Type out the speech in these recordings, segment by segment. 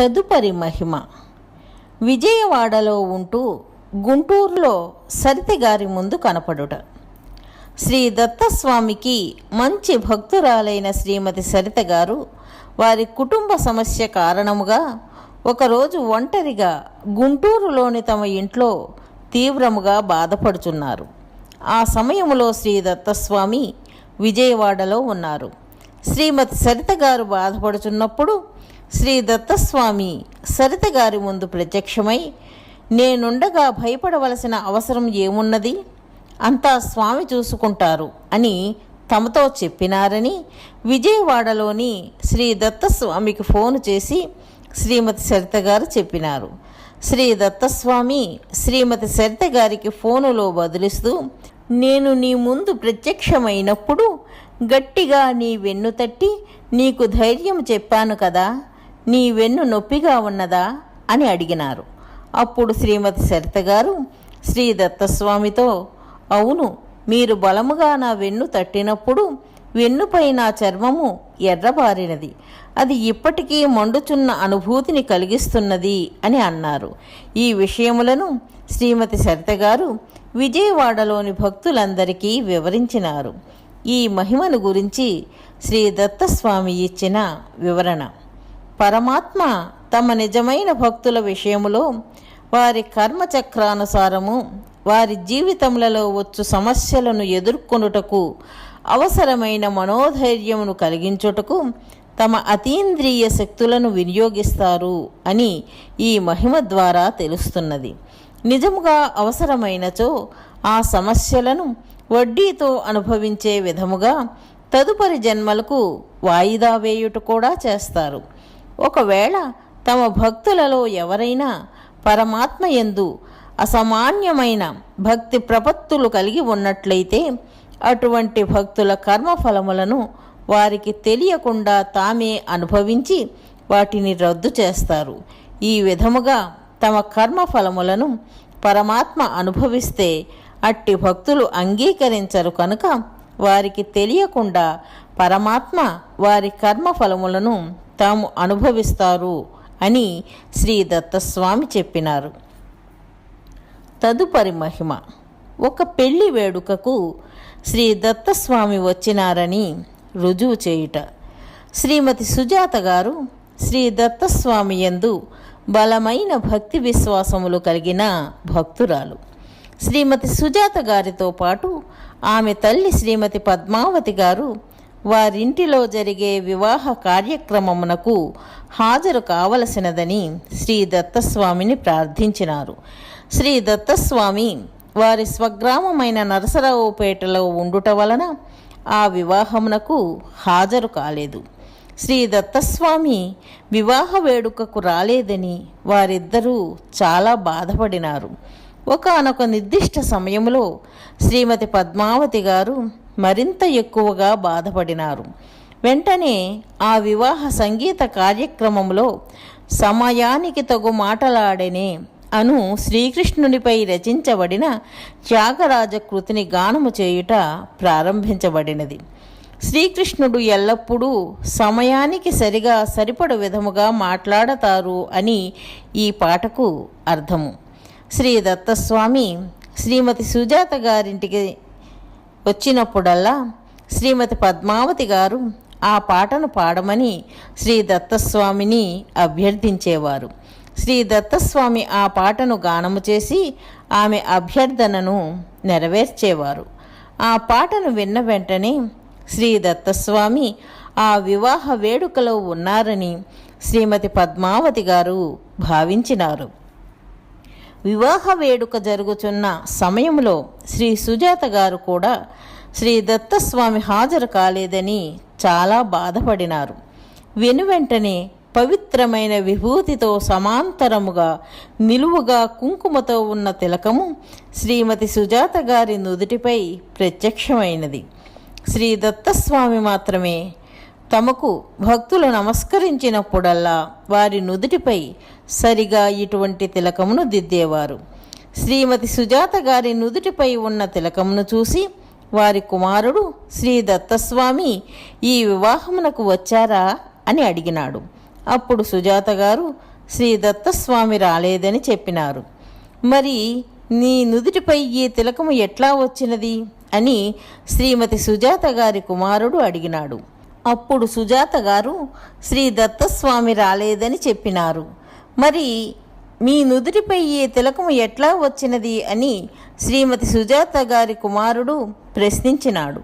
తదుపరి మహిమ. విజయవాడలో ఉంటూ గుంటూరులో సరిత గారి ముందు కనపడుట. శ్రీ దత్తస్వామికి మంచి భక్తురాలైన శ్రీమతి సరిత గారు వారి కుటుంబ సమస్య కారణముగా ఒకరోజు ఒంటరిగా గుంటూరులోని తమ ఇంట్లో తీవ్రముగా బాధపడుచున్నారు. ఆ సమయంలో శ్రీ దత్తస్వామి విజయవాడలో ఉన్నారు. శ్రీమతి సరిత గారు బాధపడుచున్నప్పుడు శ్రీ దత్తస్వామి సరిత గారి ముందు ప్రత్యక్షమై నేనుండగా భయపడవలసిన అవసరం ఏమున్నది? అంతా స్వామి చూసుకుంటారు అని తమతో చెప్పినారని విజయవాడలోని శ్రీ దత్తస్వామికి ఫోన్ చేసి శ్రీమతి సరిత గారు చెప్పినారు. శ్రీ దత్తస్వామి శ్రీమతి సరిత గారికి ఫోనులో బదులిస్తూ నేను నీ ముందు ప్రత్యక్షమైనప్పుడు గట్టిగా నీ వెన్ను తట్టి నీకు ధైర్యం చెప్పాను కదా! నీ వెన్ను నొప్పిగా ఉన్నదా? అని అడిగినారు. అప్పుడు శ్రీమతి సరిత గారు శ్రీ దత్తస్వామితో అవును మీరు బలముగా నా వెన్ను తట్టినప్పుడు వెన్నుపై నా చర్మము ఎర్రబారినది. అది ఇప్పటికీ మండుచున్న అనుభూతిని కలిగిస్తున్నది అని అన్నారు. ఈ విషయములను శ్రీమతి సరిత గారు విజయవాడలోని భక్తులందరికీ వివరించినారు. ఈ మహిమను గురించి శ్రీ దత్తస్వామి ఇచ్చిన వివరణ. పరమాత్మ తమ నిజమైన భక్తుల విషయములో వారి కర్మచక్రానుసారము వారి జీవితములలో వచ్చు సమస్యలను ఎదుర్కొనుటకు అవసరమైన మనోధైర్యమును కలిగించుటకు తమ అతీంద్రియ శక్తులను వినియోగిస్తారు అని ఈ మహిమ ద్వారా తెలుస్తున్నది. నిజముగా అవసరమైనచో ఆ సమస్యలను వడ్డీతో అనుభవించే విధముగా తదుపరి జన్మలకు వాయిదా వేయుట కూడా చేస్తారు. ఒకవేళ తమ భక్తులలో ఎవరైనా పరమాత్మ ఎందు అసామాన్యమైన భక్తి ప్రపత్తులు కలిగి ఉన్నట్లయితే అటువంటి భక్తుల కర్మఫలములను వారికి తెలియకుండా తామే అనుభవించి వాటిని రద్దు చేస్తారు. ఈ విధముగా తమ కర్మఫలములను పరమాత్మ అనుభవిస్తే అట్టి భక్తులు అంగీకరించరు కనుక వారికి తెలియకుండా పరమాత్మ వారి కర్మఫలములను తాము అనుభవిస్తారు అని శ్రీ దత్తస్వామి చెప్పినారు. తదుపరి మహిమ ఒక పెళ్ళి వేడుకకు శ్రీ దత్తస్వామి వచ్చినారని రుజువు చేయుట. శ్రీమతి సుజాత గారు శ్రీ దత్తస్వామి యందు బలమైన భక్తి విశ్వాసములు కలిగిన భక్తురాలు. శ్రీమతి సుజాత గారితో పాటు ఆమె తల్లి శ్రీమతి పద్మావతి గారు వారింటిలో జరిగే వివాహ కార్యక్రమమునకు హాజరు కావలసినదని శ్రీ దత్తస్వామిని ప్రార్థించినారు. శ్రీ దత్తస్వామి వారి స్వగ్రామమైన నరసరావుపేటలో ఉండుట వలన ఆ వివాహమునకు హాజరు కాలేదు. శ్రీ దత్తస్వామి వివాహ వేడుకకు రాలేదని వారిద్దరూ చాలా బాధపడినారు. ఒకనొక నిర్దిష్ట సమయంలో శ్రీమతి పద్మావతి గారు మరింత ఎక్కువగా బాధపడినారు. వెంటనే ఆ వివాహ సంగీత కార్యక్రమంలో సమయానికి తగు మాటలాడనే అను శ్రీకృష్ణునిపై రచించబడిన త్యాగరాజ కృతిని గానము చేయుట ప్రారంభించబడినది. శ్రీకృష్ణుడు ఎల్లప్పుడూ సమయానికి సరిగా సరిపడు విధముగా మాట్లాడతారు అని ఈ పాటకు అర్థము. శ్రీ దత్తస్వామి శ్రీమతి సుజాత గారింటికి వచ్చినప్పుడల్లా శ్రీమతి పద్మావతి గారు ఆ పాటను పాడమని శ్రీ దత్తస్వామిని అభ్యర్థించేవారు. శ్రీ దత్తస్వామి ఆ పాటను గానము చేసి ఆమె అభ్యర్థనను నెరవేర్చేవారు. ఆ పాటను విన్న వెంటనే శ్రీ దత్తస్వామి ఆ వివాహ వేడుకలో ఉన్నారని శ్రీమతి పద్మావతి గారు భావించినారు. వివాహ వేడుక జరుగుతున్న సమయంలో శ్రీ సుజాత గారు కూడా శ్రీ దత్తస్వామి హాజరు కాలేదని చాలా బాధపడినారు. వెనువెంటనే పవిత్రమైన విభూతితో సమాంతరముగా నిలువుగా కుంకుమతో ఉన్న తిలకము శ్రీమతి సుజాత గారి నుదుటిపై ప్రత్యక్షమైనది. శ్రీ దత్తస్వామి మాత్రమే తమకు భక్తులు నమస్కరించినప్పుడల్లా వారి నుదుటిపై సరిగా ఇటువంటి తిలకమును దిద్దేవారు. శ్రీమతి సుజాత గారి నుదుటిపై ఉన్న తిలకమును చూసి వారి కుమారుడు శ్రీ దత్తస్వామి ఈ వివాహమునకు వచ్చారా అని అడిగినాడు. అప్పుడు సుజాత గారు శ్రీ దత్తస్వామి రాలేదని చెప్పినారు. మరి నీ నుదుటిపై ఈ తిలకము ఎట్లా వచ్చినది? అని శ్రీమతి సుజాత గారి కుమారుడు అడిగినాడు. అప్పుడు సుజాత గారు శ్రీ దత్తస్వామి రాలేదని చెప్పినారు. మరి మీ నుదుటిపై ఈ తిలకము ఎట్లా వచ్చినది? అని శ్రీమతి సుజాత గారి కుమారుడు ప్రశ్నించినాడు.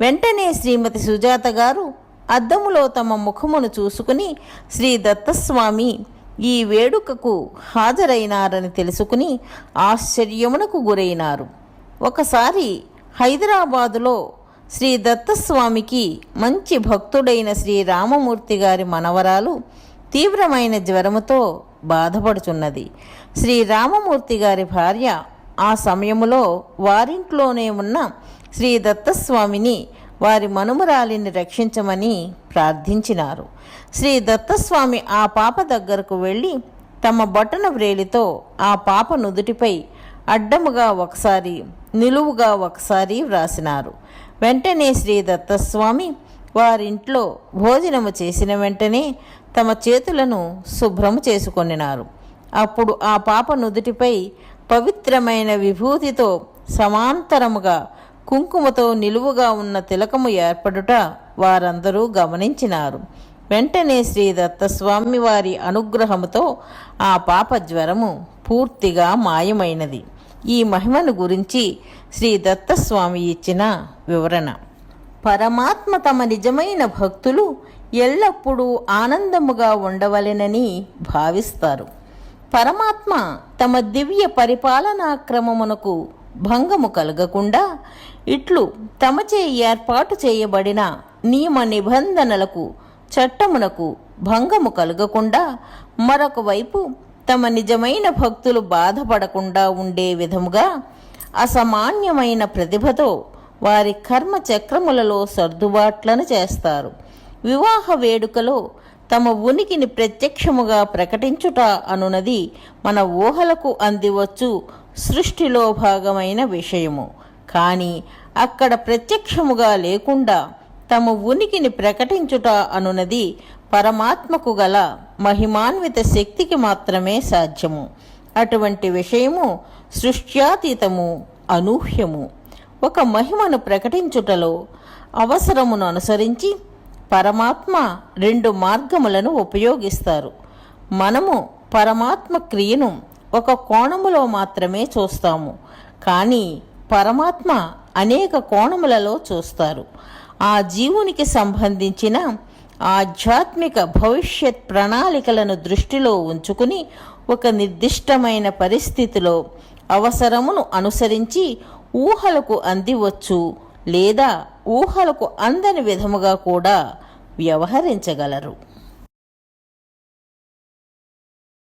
వెంటనే శ్రీమతి సుజాత గారు అద్దములో తమ ముఖమును చూసుకుని శ్రీ దత్తస్వామి ఈ వేడుకకు హాజరైనారని తెలుసుకుని ఆశ్చర్యమునకు గురైనారు. ఒకసారి హైదరాబాదులో శ్రీ దత్తస్వామికి మంచి భక్తుడైన శ్రీ రామమూర్తి గారి మనవరాలు తీవ్రమైన జ్వరముతో బాధపడుచున్నది. శ్రీ రామమూర్తి గారి భార్య ఆ సమయములో వారింట్లోనే ఉన్న శ్రీ దత్తస్వామిని వారి మనుమరాలిని రక్షించమని ప్రార్థించినారు. శ్రీ దత్తస్వామి ఆ పాప దగ్గరకు వెళ్ళి తమ బొటన వ్రేలితో ఆ పాప నుదుటిపై అడ్డముగా ఒకసారి నిలువుగా ఒకసారి వ్రాసినారు. వెంటనే శ్రీ దత్తస్వామి వారింట్లో భోజనము చేసిన వెంటనే తమ చేతులను శుభ్రము చేసుకొనినారు. అప్పుడు ఆ పాప నుదుటిపై పవిత్రమైన విభూతితో సమాంతరముగా కుంకుమతో నిలువుగా ఉన్న తిలకము ఏర్పడుట వారందరూ గమనించినారు. వెంటనే శ్రీ దత్తస్వామి వారి అనుగ్రహముతో ఆ పాప జ్వరము పూర్తిగా మాయమైనది. ఈ మహిమను గురించి శ్రీ దత్తస్వామి ఇచ్చిన వివరణ. పరమాత్మ తమ నిజమైన భక్తులు ఎల్లప్పుడూ ఆనందముగా ఉండవలెనని భావిస్తారు. పరమాత్మ తమ దివ్య పరిపాలనా క్రమమునకు భంగము కలగకుండా ఇట్లు తమచే ఏర్పాటు చేయబడిన నియమ నిబంధనలకు చట్టమునకు భంగము కలగకుండా మరొక వైపు తమ నిజమైన భక్తులు బాధపడకుండా ఉండే విధముగా అసామాన్యమైన ప్రతిభతో వారి కర్మ చక్రములలో సర్దుబాట్లను చేస్తారు. వివాహ వేడుకలో తమ ఉనికిని ప్రత్యక్షముగా ప్రకటించుట అనునది మన ఊహలకు అందివచ్చు సృష్టిలో భాగమైన విషయము. కానీ అక్కడ ప్రత్యక్షముగా లేకుండా తమ ఉనికిని ప్రకటించుట అనునది పరమాత్మకు గల మహిమాన్విత శక్తికి మాత్రమే సాధ్యము. అటువంటి విషయము సృష్ట్యాతీతము అనూహ్యము. ఒక మహిమను ప్రకటించుటలో అవసరమును అనుసరించి పరమాత్మ రెండు మార్గములను ఉపయోగిస్తారు. మనము పరమాత్మ క్రియను ఒక కోణములో మాత్రమే చూస్తాము. కానీ పరమాత్మ అనేక కోణములలో చూస్తారు. ఆ జీవునికి సంబంధించిన ఆధ్యాత్మిక భవిష్యత్ ప్రణాళికలను దృష్టిలో ఉంచుకుని ఒక నిర్దిష్టమైన పరిస్థితిలో అవసరమును అనుసరించి ఊహలకు అందివచ్చు లేదా ఊహలకు అందని విధముగా కూడా వ్యవహరించగలరు.